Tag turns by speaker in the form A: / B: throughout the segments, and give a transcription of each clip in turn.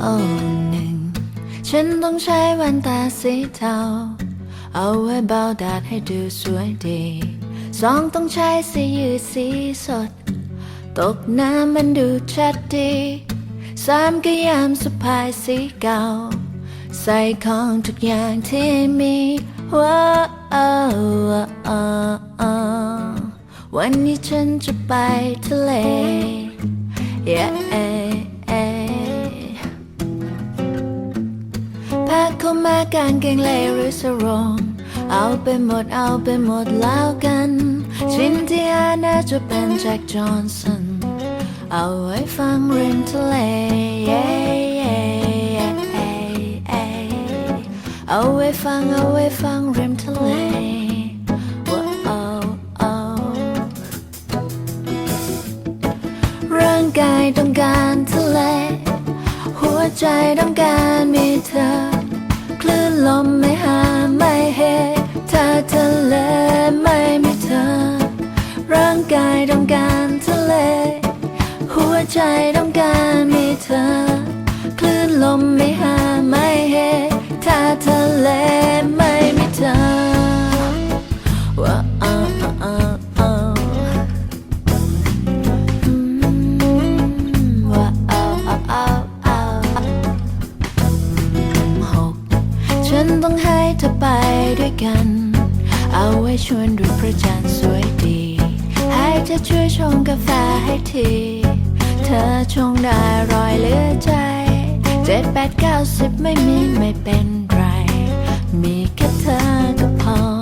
A: โอ้หนึ่งฉันต้องใช้แว่นตาสีเทาเอาไว้เบาแดดให้ดูสวยดีสองต้องใช้สียืดสีสด ตกน้ำมันดูชัดดีสามก็ยามสะพายสีเก่า ใส่ของทุกอย่างที่มีว้าววันนี้ฉันจะไปทะเล yeah แพ็คเข้ามากางเกงเลหรือสรงเอาไปหมดเอาไปหมดแล้วกัน ชิ้นที่อาน่าจะเป็นแจ็คจอห์นสัน เอาไว้ฟังริมทะเล yeah เอาไว้ฟังเอาไว้ฟังริมทะเลว้าวร่างกายต้องการทะเล หัวใจต้องการมีเธอ คลื่นลมไม่หาไม่เหถ้าทะเลไม่มีเธอ ร่างกายต้องการทะเล หัวใจต้อง ทะเลไม่มีเธอว้าวอืมว้าวหกฉันต้องให้เธอไปด้วยกัน เอาไว้ชวนดูพระจันทร์สวยดี ให้เธอช่วยชงกาแฟให้ที เธอชงได้รอยเลือใจ เจ็ดแปดเก้าสิบไม่มีไม่เป็นไร มีแค่เธอก็พอ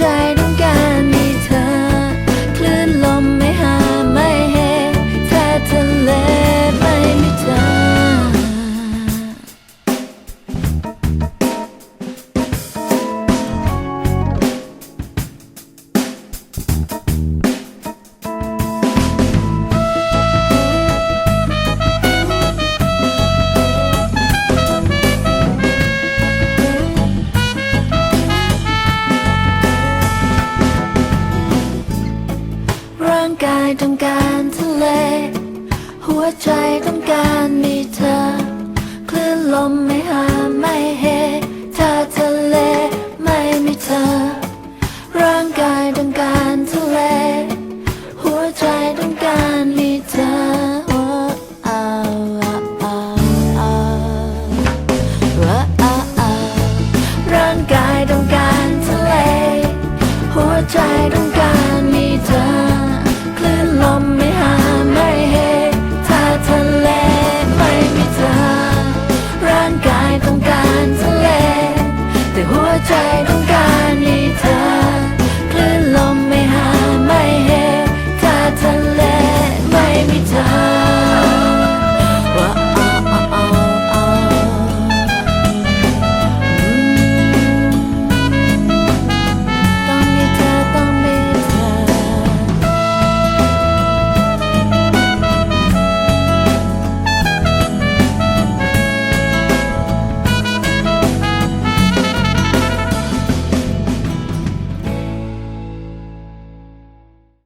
A: ใจ ต้องการทะเล หัวใจต้องการมีเธอ คลื่นลมไม่หาไม่เหถ้าทะเลไม่มีเธอ ร่างกายต้องการทะเล หัวใจ